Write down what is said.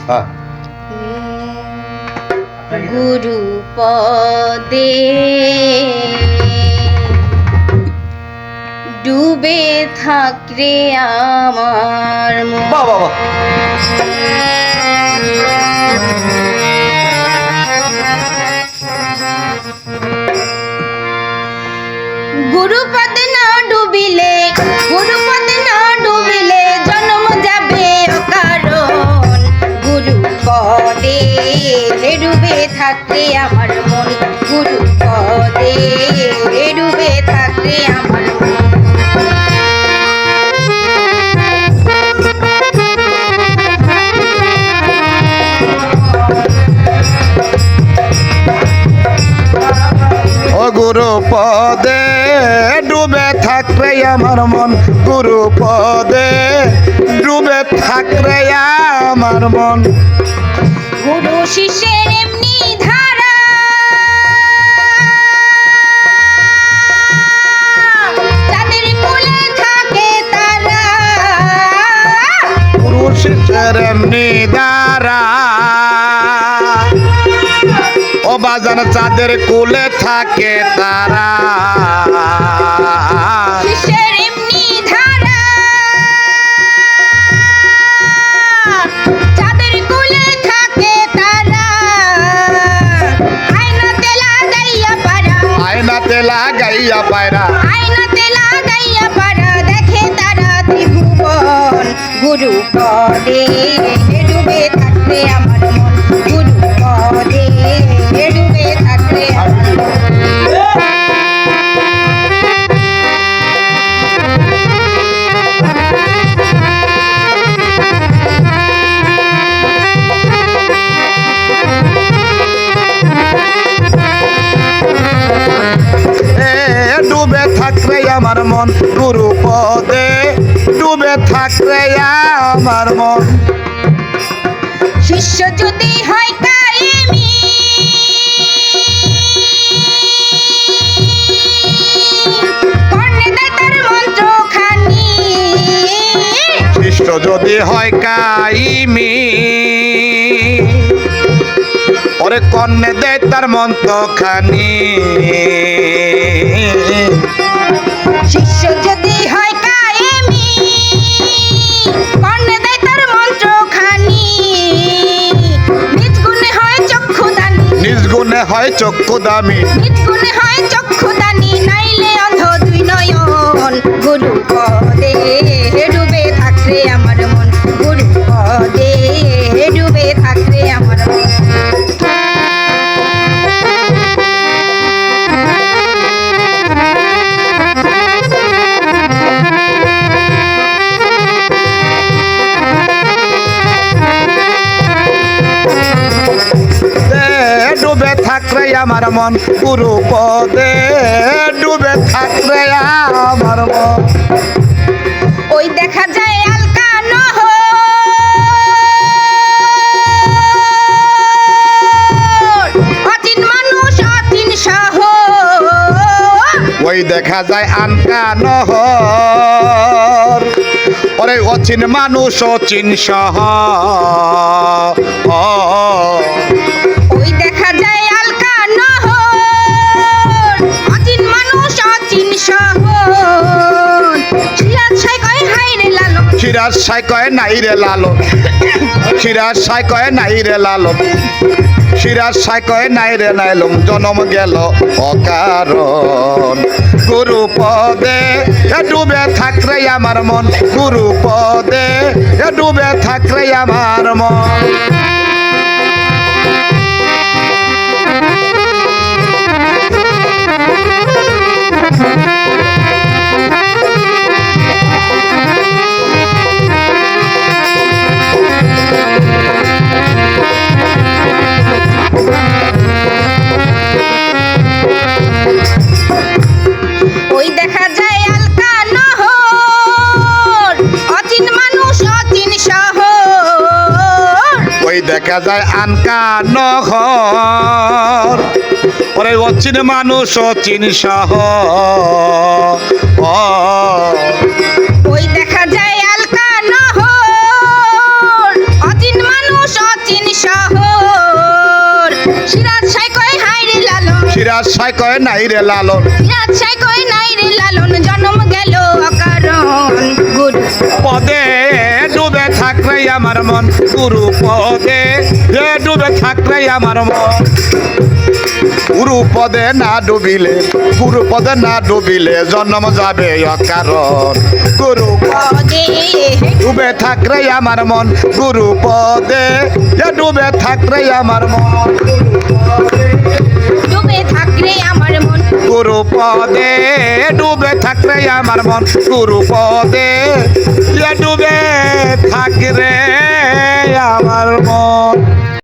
হ্যাঁ। গুরু পদে ডুবে থাক রে আমার বাহ বাহ না ডুবিলে ডুবে থাকলে আমার মন গুরু পদে। ডুবে থাকলে আমার মন গুরু পদে ডুবে থাকরে আমার মন গুরু পদে। ডুবে থাকরে আমার মন গুরু শিষ্যের এমনি ধারা। যাদের কোলে থাকে তারা। এমনি ও বাজান চাঁদের কুলে থাকে তারা। পায়রা আয়নাতে লাগাইয়া পারা দেখে তারা ত্রিভুবন। গুরু পদে ডুবে থাকবে আমার মন। গুরু পদে। মন গুরু পদে ডুবে থাকরে আমার মন। শিষ্য যদি হয় কায়েমি শিষ্ট যদি হয় কাইমি ওরে কন্যে দেয় তার মন্ত্র খানি শিষ্য যদি হয় কায়েমি কর্ণে দেয় তার মন্ত্রখানি। নিজ গুণে হয় চক্ষুদানি। নিজ গুণে হয় চক্ষু দামি নিজ গুণে হয় চক্ষুদানি নাইলে অন্ধ দুই নয়ন। গুরু পদে থাকরে আমার মন। গুরু পদে ডুবে থাকরে আমার মন। ওই দেখা যায় আলকা নহ মানুষ অচিন সহ। ওই দেখা যায় আনকা নহর ওরে অচিন মানুষ অচিন সহ। সিরাজ সাই কয় নাই রে লালো সিরাজ সাই কয় নাই রে লালো সিরাজ সাই কয় নাই রে নাইলম জনম গেল অকারণ। গুরু পদে ডুবে থাকরে আমার মন। গুরু পদে ডুবে থাকরে আমার মন। দেখা যায় আনকা নহর ওরে অচিন মানুষ অচিন সহ ওই দেখা যায় আলকা নহর। অচিন মানুষ অচিন শহর সিরাজ সাই কয় হাই রে লালন। সিরাজ সাই কয় নাই রে লালন। সিরাজ সাই কয় নাই রে লালন। জন্ম গেল অকারণ। গুড। পদে ডুবে থাকলে আমার মন গুরু পদে। এ ডুবে থাকলে আমার মন। গুরু পদে না ডুবিলে গুরু পদে না ডুবিলে জন্ম যাবে অকারণ। গুরু পদে। ডুবে থাকলে আমার মন গুরু পদে। এ ডুবে থাকলে আমার মন ডুবে থাকরে আমার মন গুরু পদে ডুবে থাকলে আমার মন গুরু পদে ডুবে থাকরে আমার মন